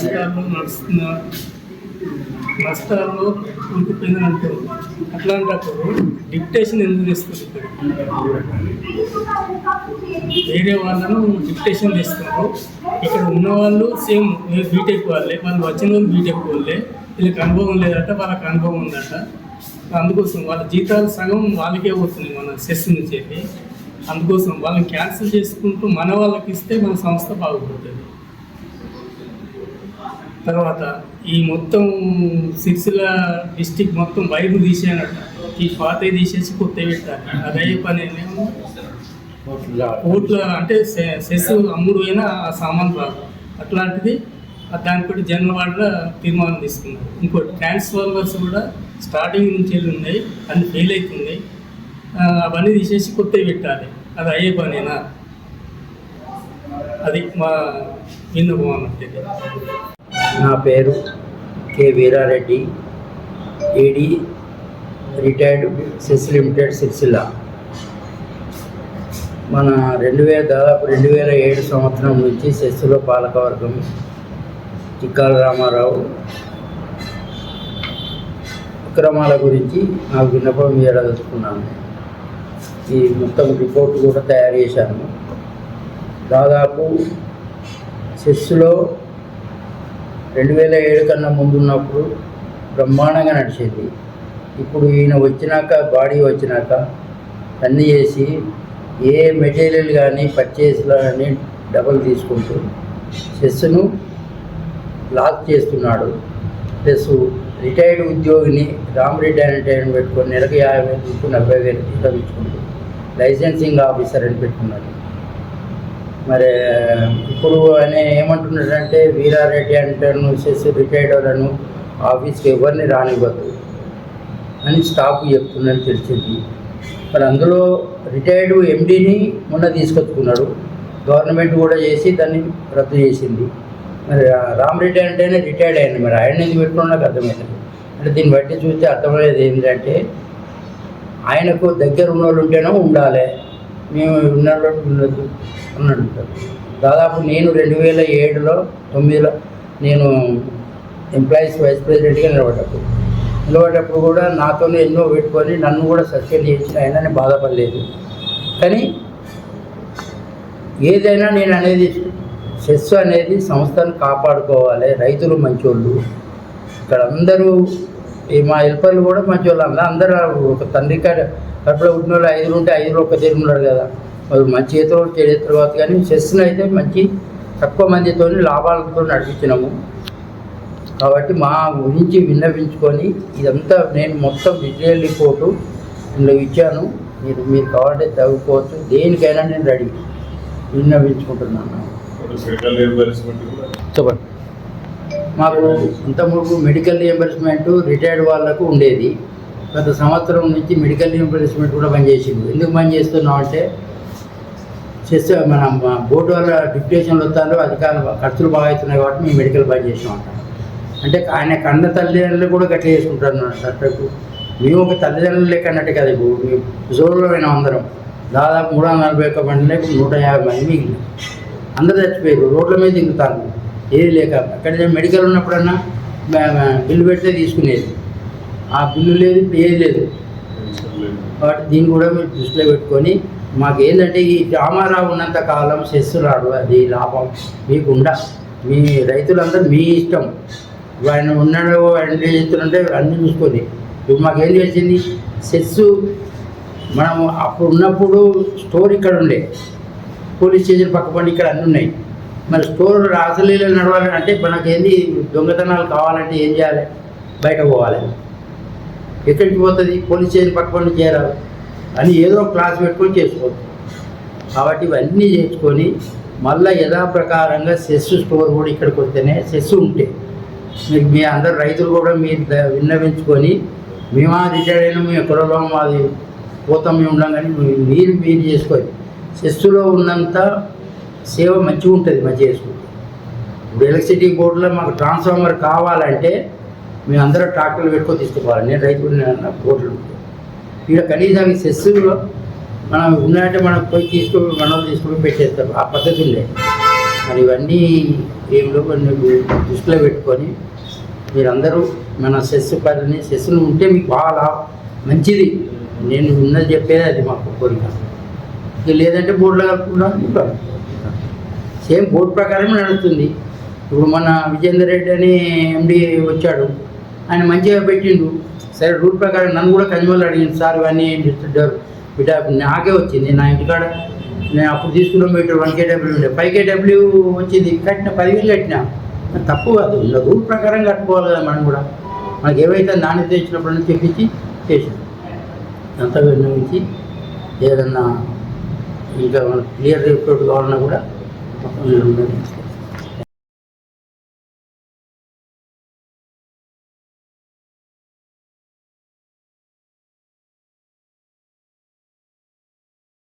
SC నడుస్తున్న నష్టాల్లో ఉండిపోయిందని అట్లాంటప్పుడు డిక్టేషన్ ఎందుకు తెస్తుంది వేరే వాళ్ళను డిక్టేషన్ తెస్తున్నారు ఇక్కడ ఉన్న వాళ్ళు సేమ్ బీటెక్ వాళ్ళే వాళ్ళు వచ్చిన వాళ్ళు బీటెక్ వాళ్ళే వీళ్ళకి అనుభవం లేదట వాళ్ళకి అనుభవం ఉందట. అందుకోసం వాళ్ళ జీతాలు సగం వాళ్ళకే పోతుంది మన సెస్ నుంచి అందుకోసం వాళ్ళని క్యాన్సిల్ చేసుకుంటూ మన వాళ్ళకి ఇస్తే మన సంస్థ బాగుపడుతుంది. తర్వాత ఈ మొత్తం సిరిసిల్ల డిస్టిక్ మొత్తం వైపు తీసేయనట ఈ పాతవి తీసేసి కొత్త పెట్టాలి అదే పని కోట్ల. అంటే సెస్ అమ్ముడు అయినా ఆ సామాన్ రాదు. అట్లాంటిది దానిపై జనరల్ వాళ్ళ తీర్మానం తీసుకున్నారు. ఇంకోటి ట్రాన్స్ఫార్మర్స్ కూడా స్టార్టింగ్ నుంచి వెళ్ళి ఉన్నాయి. అన్ని ఫెయిల్ అవుతున్నాయి. అవన్నీ తీసేసి కొత్తవి పెట్టాలి. అది అయ్యే పనేనా? అది మా విన్నపం అన్నట్టు నా పేరు K Veera Reddy AD retired CESS limited Sircilla. మన రెండు వేల దాదాపు రెండు వేల ఏడు సంవత్సరం నుంచి సెస్సులో పాలకవర్గం చిక్కాల రామారావు అక్రమాల గురించి నాకు విన్నపం ఇవ్వదలుచుకున్నాను ఈ మొత్తం రిపోర్ట్ కూడా తయారు చేశాను. దాదాపు సెస్సులో రెండు వేల ఏడు కన్నా ముందు ఉన్నప్పుడు బ్రహ్మాండంగా నడిచేది. ఇప్పుడు ఈయన వచ్చినాక బాడీ వచ్చినాక అన్నీ చేసి ఏ మెటీరియల్ కానీ పర్చేస్లో కానీ డబల్ తీసుకుంటూ చెస్ను లాక్ చేస్తున్నాడు. ప్లస్ రిటైర్డ్ ఉద్యోగిని రామరెడ్డి అని ఆయన పెట్టుకొని నెలకు యాభై వేలు తీసుకుని నలభై వేలు జీతం ఇచ్చుకుంటూ లైసెన్సింగ్ ఆఫీసర్ అని పెట్టుకున్నాడు. మరి ఇప్పుడు ఆయన ఏమంటున్నాడంటే వీరారెడ్డి అంటాను వచ్చేసి చేసి రిటైర్డ్ వాళ్ళను ఆఫీస్కి ఎవరిని రానివ్వద్దు అని స్టాఫ్ చెప్తుందని తెలిసింది. మరి అందులో రిటైర్డ్ ఎండీని మొన్న తీసుకొచ్చుకున్నాడు. గవర్నమెంట్ కూడా చేసి దాన్ని రద్దు చేసింది. మరి రామ్ రెడ్డి అంటేనే రిటైర్డ్ అయింది మరి. ఆయన ఎందుకు పెట్టుకున్నా నాకు అర్థమైంది అంటే దీన్ని బట్టి చూస్తే అర్థమయ్యేది ఏంటంటే ఆయనకు దగ్గర ఉన్న వాళ్ళు ఉంటేనే ఉండాలి. మేము ఉన్న వాళ్ళు ఉండదు దాదాపు నేను రెండు వేల ఏడులో తొమ్మిదిలో నేను ఎంప్లాయీస్ వైస్ ప్రెసిడెంట్గా నిలబడ్డప్పుడు. నిలబడ్డప్పుడు కూడా నాతోనే ఎన్నో పెట్టుకొని నన్ను కూడా సస్పెండ్ చేసిన ఆయనని బాధపడలేదు. కానీ ఏదైనా నేను అనేది సెస్ అనేది సంస్థను కాపాడుకోవాలి రైతులు మంచోళ్ళు. ఇక్కడ అందరూ ఈ మా హెల్పర్లు కూడా మంచోళ్ళు. అందరూ అందరూ ఒక తండ్రి కాడ కడుపులో పుట్టిన వాళ్ళు ఐదుగురు ఉంటే ఐదుగురు ఒక తీరు ఉన్నారు కదా. వాళ్ళు మంచి చేతో చెడు తర్వాత కానీ సెస్ను అయితే మంచి తక్కువ మందితో లాభాలతో నడిపించినాము. కాబట్టి మా గురించి విన్నవించుకొని ఇదంతా నేను మొత్తం డీటెయిల్ రిపోర్టు ఇందులో ఇచ్చాను. మీరు మీరు కావాలంటే చదువుకోవచ్చు. దేనికైనా నేను రెడీ. విన్నవించుకుంటున్నాను. చెప్పండి. మాకు ఇంతకుముందు మెడికల్ రియంబర్స్మెంట్ రిటైర్డ్ వాళ్ళకు ఉండేది. గత సంవత్సరం నుంచి మెడికల్ రీఎంబర్స్మెంట్ కూడా బంద్ చేసిండు ఎందుకు బంద్ చేస్తున్నాం అంటే చేస్తే మన బోర్డు వల్ల డిప్యూటేషన్లు వస్తారు అధికారులు ఖర్చులు బాగా అవుతున్నాయి కాబట్టి మేము మెడికల్ బంద్ చేసాం అంట. అంటే ఆయన కన్న తల్లిదండ్రులు కూడా గట్ల చేసుకుంటారు డాక్టర్కు. మేము ఒక తల్లిదండ్రులు లెక్క అన్నట్టు కదా ఇప్పుడు మేము జోన్లో అందరం. దాదాపు మూడు వందల నలభై ఒక్క మంది లేక నూట యాభై మంది మిగిలిన. అందరూ చచ్చిపోయారు రోడ్ల మీద దిగుతారు ఏది లేక అక్కడ మెడికల్ ఉన్నప్పుడన్నా బిల్లు పెడితే తీసుకునేది. ఆ బిల్లు లేదు ఇప్పుడు ఏది లేదు. కాబట్టి దీన్ని కూడా మీరు దృష్టిలో పెట్టుకొని మాకు ఏంటంటే ఈ రామారావు ఉన్నంత కాలం సెస్ రాడు అది లాభం. మీకు ఉండ మీ రైతులందరూ మీ ఇష్టం. ఆయన ఉన్నాడు ఆయన చేస్తుంటే అన్ని చూసుకొని. ఇప్పుడు మాకేం తెలిసింది? సెస్ మనం అప్పుడు ఉన్నప్పుడు స్టోర్ ఇక్కడ ఉండే. పోలీస్ స్టేషన్ పక్క పండి ఇక్కడ అన్నీ ఉన్నాయి. మరి స్టోర్ రాసలీలు నడవాలంటే అంటే మనకేంది? దొంగతనాలు కావాలంటే ఏం చేయాలి? బయట పోవాలి. ఎక్కడికి పోతుంది? పోలీస్ స్టేషన్ పట్టుకొని చేరాలి. అని ఏదో ఒక క్లాస్ పెట్టుకొని చేసుకోవచ్చు. కాబట్టి ఇవన్నీ చేసుకొని మళ్ళీ యథాప్రకారంగా సెస్ స్టోర్ కూడా ఇక్కడికి వస్తేనే సెస్ ఉంటే. మీరు మీ అందరు రైతులు కూడా మీరు విన్నవించుకొని మేమా రిటైర్డ్ అయినా మేము ఎక్కడో మాది పోతాం మేము ఉండం కానీ మీరు మీరు చేసుకోవాలి సెస్సులో ఉన్నంత సేవ మంచిగా ఉంటుంది మంచిగా చేసుకుంటే. ఇప్పుడు ఎలక్ట్రిసిటీ బోర్డులో మాకు ట్రాన్స్ఫార్మర్ కావాలంటే మేము అందరూ ట్రాక్టర్లు పెట్టుకొని తీసుకోవాలి నేను రైతు బోర్డులు ఉంటాయి. ఇక్కడ కనీసం ఈ సెస్సులో మనం ఉన్నాయంటే మనం పోయి తీసుకొని మనం తీసుకొని పెట్టేస్తాం ఆ పద్ధతి ఉండే మరి ఇవన్నీ ఏమిలో కొన్ని దృష్టిలో పెట్టుకొని మీరందరూ మన సెస్ పరిని సెస్సును ఉంటే మీకు బాగా మంచిది. నేను ఉన్నది చెప్పేది అది మాకు కోరిక. లేదంటే బోర్డులో కలుపుకుంటాం సేమ్ బోర్డు ప్రకారం నడుస్తుంది. ఇప్పుడు మన విజేందర్ రెడ్డి అని ఎండి వచ్చాడు. ఆయన మంచిగా పెట్టిండు. సరే రూల్ ప్రకారం నన్ను కూడా కన్జ్యూమర్లు అడిగింది సార్ ఇవన్నీ ఏం చేస్తుంటారు? బిడ్డ నాకే వచ్చింది నా ఇంటికాడ నేను అప్పుడు తీసుకున్న మీటర్ వన్ కేడబ్ల్యూ ఉండే. ఫైవ్ కేడబ్ల్యూ వచ్చింది కట్టిన పదివేలు కట్టిన. తప్పు కాదు ఇలా రూల్ ప్రకారం కట్టుకోవాలి కదా మనం కూడా. మనకి ఏవైతే నాణ్యత ఇచ్చినప్పుడు చెప్పించి చేసాం అంత విన్నవించి ఏదన్నా ఇంకా క్లియర్ రిపోర్ట్ కావాలన్నా కూడా ఉన్నది